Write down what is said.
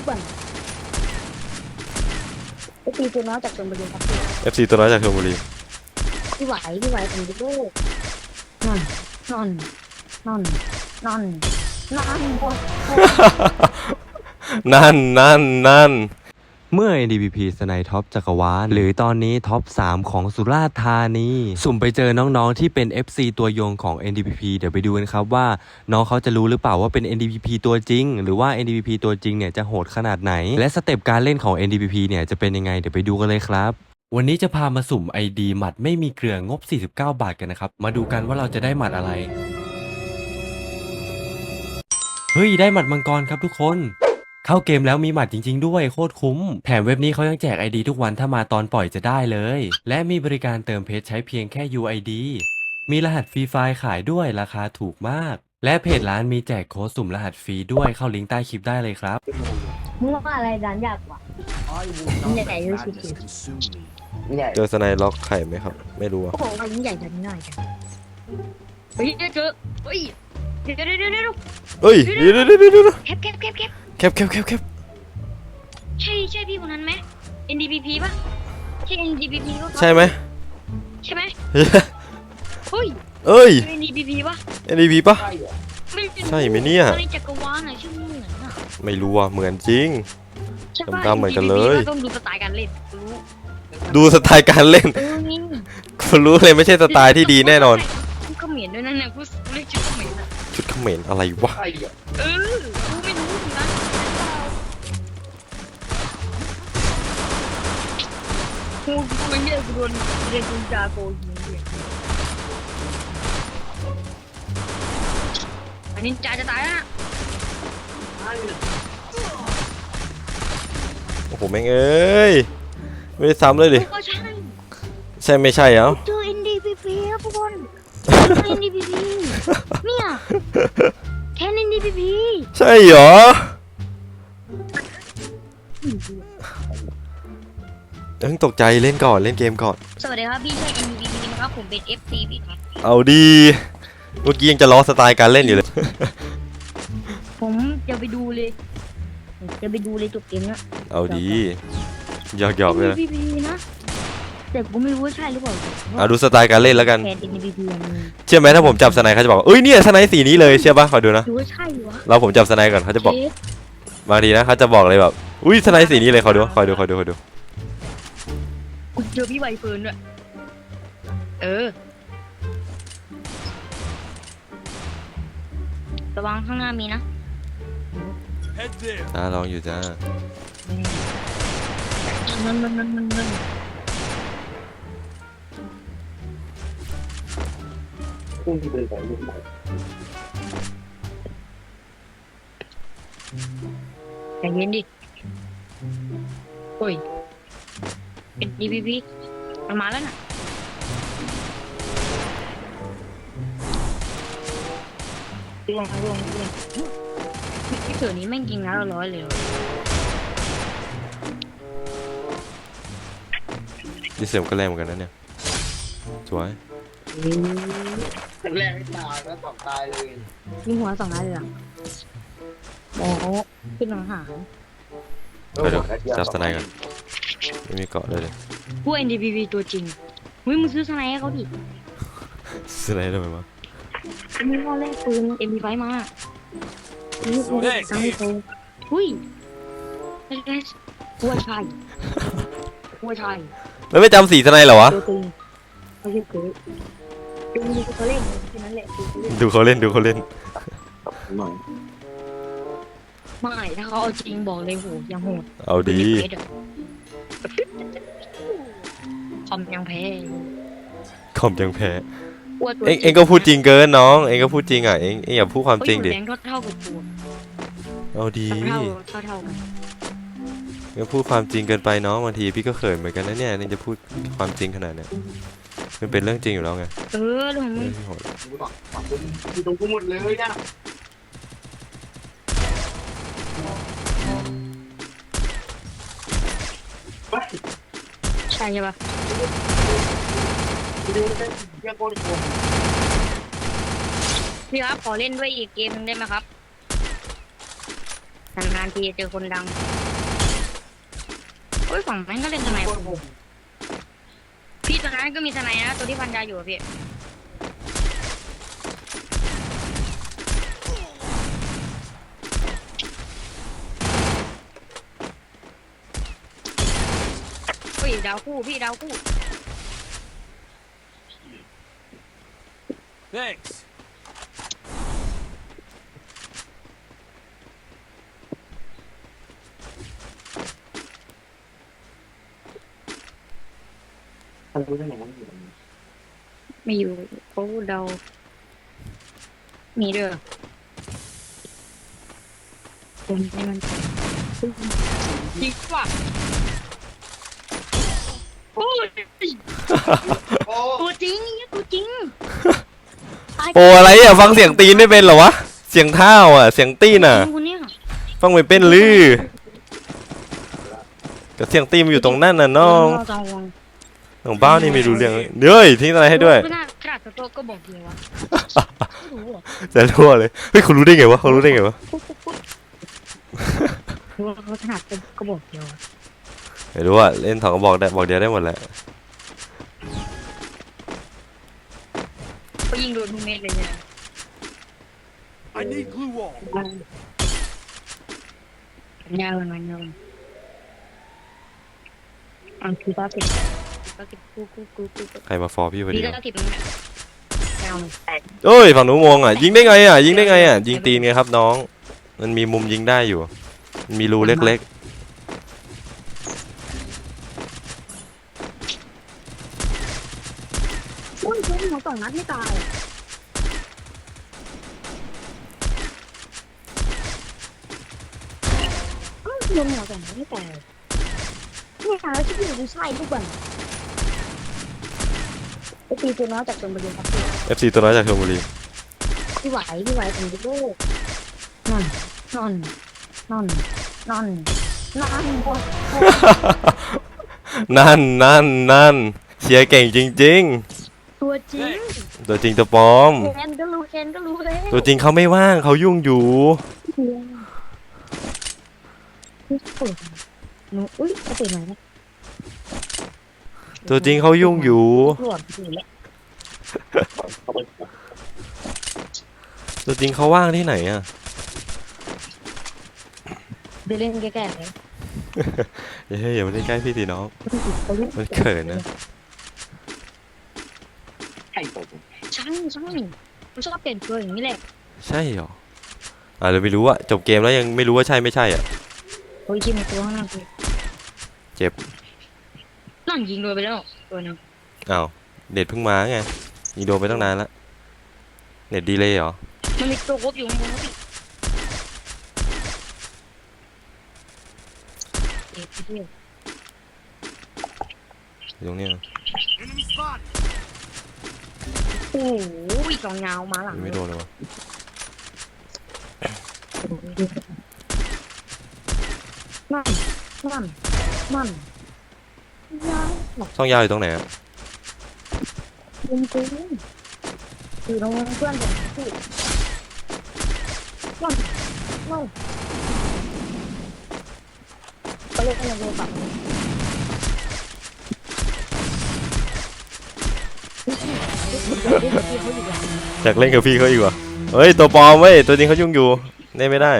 ทุกวันไอตีตัวน้อยจากชนบุรีครับพี่ FC ตัวน้อยจากชลบุรีพี่ไหวพี่ไหวผมจะลูกนอนนอนนอนนอนนอนโอ้ยนั่นนั่นนั่น เมื่อ NDPP สไนท็อปจักรวาลหรือตอนนี้ท็อป 3 ของสุราษฎร์ธานีสุ่มไปเจอน้องๆ ที่เป็น FC ตัวยงของ NDPP เดี๋ยวไปดูกันครับว่า น้องเขาจะรู้หรือเปล่าว่าเป็น NDPP ตัวจริง หรือว่า NDPP ตัวจริงเนี่ยจะโหดขนาดไหน และสเต็ปการเล่นของ NDPP เนี่ยจะเป็นยังไงเดี๋ยวไปดูกันเลยครับวันนี้จะพามาสุ่ม ID หมัดไม่มีเกลืองบ 49 บาทกันนะครับ มาดูกันว่าเราจะได้หมัดอะไร เฮ้ย ได้หมัดมังกรครับทุกคน เข้าเกมแล้วมีหมัดจริง ๆ ด้วยโคตรคุ้ม แถมเว็บนี้เขายังแจก ID ทุกวันถ้ามาตอนปล่อยจะได้เลย และมีบริการเติมเพชรใช้เพียงแค่ UID มีรหัสฟรีไฟล์ขายด้วยราคาถูกมาก และเพจร้านมีแจกโค้ดสุ่มรหัสฟรีด้วยเข้าลิงก์ใต้คลิปได้เลยครับ มึงว่าอะไรร้านยากกว่า ยิ่งใหญ่ด้วยสิใหญ่เจอสไนล็อกไข่ไหมครับ ไม่รู้อะโอ้โหมันยิ่งใหญ่จังง่ายจังเฮ้ยเจอเฮ้ยเดี๋ยวเดี๋ยวเดี๋ยวเดี๋ยวเอ้ยเดี๋ยวเดี๋ยวเดี๋ยวเดี๋ยวเดี๋ยวแคปแคปแคปแคป แคปแคปแคปแคปใช่ใช่พี่คนนั้นไหม NDPP ป่ะ ใช่ NDPP ป่ะใช่ไหมใช่ไหมเฮ้ยเอ้ยใช่ NDPP ป่ะ NDP ปะใช่เหรอไม่รู้ใช่ไหมเนี่ยในจักรวาลน่ะชื่อเหมือนอะไม่รู้อะเหมือนจริง ใช่ป่ะดำๆเหมือนกันเลย NDPP ต้องดูสไตล์การเล่นรู้ดูสไตล์การเล่น เออนี่กูรู้เลยไม่ใช่สไตล์ที่ดีแน่นอนกูเขมิ้นด้วยนั่นน่ะกูเรียกชื่อเขมิ้นอะชุดเขมรอะไรวะใช่เหรอเออ กูกูไม่เนี่ยกูโดนเรียนกุญจาโกยิงเนี่ยอันนี้จ่าจะตายแล้วนะใช่เหรอโอ้โหแม่งเอ้ยไม่ได้ซ้ำเลยดิก็ใช่ใช่ไม่ใช่เอ้าเจอ NDPP ครับทุกคนเจอ NDPP เนี่ยแค่ NDPP ใช่เหรอ เพิ่งตกใจเล่นก่อนเล่นเกมก่อน สวัสดีครับพี่ใช่ NDPP นะครับผมเป็น FC พี่ครับเอาดีเมื่อกี้ยังจะล้อสไตล์การเล่นอยู่เลย ผมจะไปดูเลยจะไปดูเลยจบเกมนะเอาดีหยอกหยอกๆเลยนะ NDPP นะแต่ผมไม่รู้ว่าใช่หรือเปล่าเอาดูสไตล์การเล่นแล้วกันแทน NDPP มันเชื่อไหมถ้าผมจับสไนเขาจะบอกว่าเอ้ยเนี่ยสไนสีนี้เลยเชื่อปะขอดูนะดูว่าใช่หรือวะเราผมจับสไนก่อนเขาจะบอกเชฟบางทีนะเขาจะบอกเลยแบบอุ้ยสไนสีนี้เลยขอดูขอดูขอดูขอดู กูเจอพี่ใบเฟิร์นด้วยเออ ระวังข้างหน้ามีนะอ่าลองอยู่จ้านั่นนั่นนั่นนั่นนั่นพุ่งที่เป็นของลูกใหม่ใจเย็นดิโอ้ย NDPP มันมาแล้วน่ะร่วงร่วงร่วงพี่เสือนี้แม่งยิงนัดละร้อยเลยเหรอดิเสียมก็แรงเหมือนกันนะเนี่ยสวยแรกไม่ตายแล้วสองตายเลยยิงหัวสองนัดเลยเหรอโอ้โหขึ้นหลังหางเดี๋ยวเดี๋ยวจับสไนก่อน ไม่มีเกาะเลยเลยพวก NDPP ตัวจริงเฮ้ยมึงซื้อสไนให้เขาดิสไนทำไมวะมึงเอาแลกปืน MP5 มานี่กูสั่งให้เขาหุ้ยหัวชายหัวชายแล้วไม่จำสีสไนเหรอวะตัวตึงไม่ใช่เก๋ดูเขาเล่นแค่นั้นแหละดูเขาเล่นดูเขาเล่นดูเขาเล่นหน่อยไม่ถ้าเขาเอาจริงบอกเลยโหยังโหดเอาดี คอมยังแพ้คอมยังแพ้อ้วนตัวเอ็งเอ็งก็พูดจริงเกินน้อง เอ็งก็พูดจริงอะเอ็งเอ็งอย่าพูดความเขาจริงอยู่ดิแรงเท่าๆกับกูเอาดีเท่าเท่าเท่าๆกันเอ็งพูดความจริงเกินไปน้องบางทีพี่ก็เขินเหมือนกันนะเนี่ยเอ็งจะพูดความจริงขนาดเนี้ยมันเป็นเรื่องจริงอยู่แล้วไงเออเรื่องของเอมึงอพี่โหดกูบอกขอบคุณอยู่ตรงกูหมดเลยนะ ใช่ใช่ปะพี่ครับขอเล่นด้วยอีกเกมหนึงได้ไหมครับนานๆทีเจอคนดังโอ้ยฝั่งแม่งก็เล่นทนายโคตรคมพี่ตัวนั้นก็มีทนายนะตัวที่พันยาอยู่อะพี่ ดาวคู่พี่ดาวคู่ Thanks. ท่านรู้ได้ไงว่าอยู่ตรงนี้ไม่อยู่เขาเดามีเด้อคนให้มันจริงว่ะโอ้ยโอ้ตัวจริงเนี่ยตัวจริงโอ้อะไรอะฟังเสียงตีนไม่เป็นเหรอวะ เสียงเท้าอะ เสียงตีนอะ จริงคนเนี้ยฟังไม่เป็นลือแต่เสียงตีนมันอยู่ตรงนั่นน่ะน้องจองวงน้องบ้าวนี่ไม่รู้เรื่องเลยเฮ้ยทิ้งอะไรให้ด้วย ไม่น่าขนาดตัวโตก็บอกเลยวะไม่รู้เหรอจะรั่วเลย เฮ้ยเขารู้ได้ไงวะเขารู้ได้ไงวะปุ๊บปุ๊บปุ๊บรู้ว่าเขาถนัดเป็นกระบอกเดียวอะ ไม่รู้ว่าเล่นสองกระบอกได้บอกเดียวได้หมดแหละเขายิงโดนทุกเม็ดเลยเนี่ย I need glue wall. ยาวมันยาวอันคือตาติดตาติดกูกูกูกูกูใครมาฟอร์พี่พอดีดีตาติดมันเนี่ยยาวมันแตกเอ้ยฝั่งหนูมองอะยิงได้ไงอะยิงได้ไงอะยิงตีนไงครับน้อง มันมีมุมยิงได้อยู่มันมีรูเล็ก อุ้ ยเพื่อนหัวสองนัดไม่ตายอ้าวโดนหัวสองนัดไม่ตายไม่ตายแล้วที่อยู่ดูใช่ทุกวันไอตีตัวน้อยจากชนบุรีครับพี่ๆ FC ตัวน้อยจากชลบุรีพี่ไหวพี่ไหวผมจะโลกนอนนอนนอนนอนนอนโอ้ยนั่นนั่นนั่นเชียร์เก่งจริง ตัวจริงๆตัวจริงตัวปลอมแคนก็รู้แคนก็รู้แล้วตัวจริงเขาไม่ว่างเขายุ่งอยู่นี่เปิดหนูอุ้ยจะเปิดไหนนะตัวจริงเขายุ่งอยู่ หลวดอยู่แล้วเขาไปตัวจริงเขาว่างที่ไหนอะเดินเล่นแก่ๆเลยเฮ้ยอย่ามาใกล้ๆพี่สิน้องเขายุ่งมันเขินนะ ใช่ตัว ช่างช่างมันชอบเปลี่ยนตัวอย่างนี้แหละใช่เหรออ่าเราไม่รู้อะจบเกมแล้วยังไม่รู้ว่าใช่ไม่ใช่อะโอ้ยคิดในตัวข้างหน้าคือเจ็บนั่นยิงโดนไปแล้วตัวหนึงอ้าวเน็ตเพิ่งมาไงยิงโดนไปตั้งนานแล้วเน็ตดีเลยเหรอมันมีตัวกบอยู่ข้างบนพี่เด็กเที่ยวอยู่ตรงเนี้ย Enemy spot. โอ้ยสองยาวมาหลังยิงไม่โดนเลยวะนั่นนั่นนั่นยาวหนักช่องยาวอยู่ตรงไหนอะจริงจริงคือน้องเพื่อนผมพี่นั่นนั่นเขาเรียกว่า โดนปัดเขาอยู่อย่างอยากเล่นกับพี่เขาอีกว่ะเฮ้ยตัวปลอมเว้ยตัวจริงเขายุ่งอยู่เล่นไม่ได้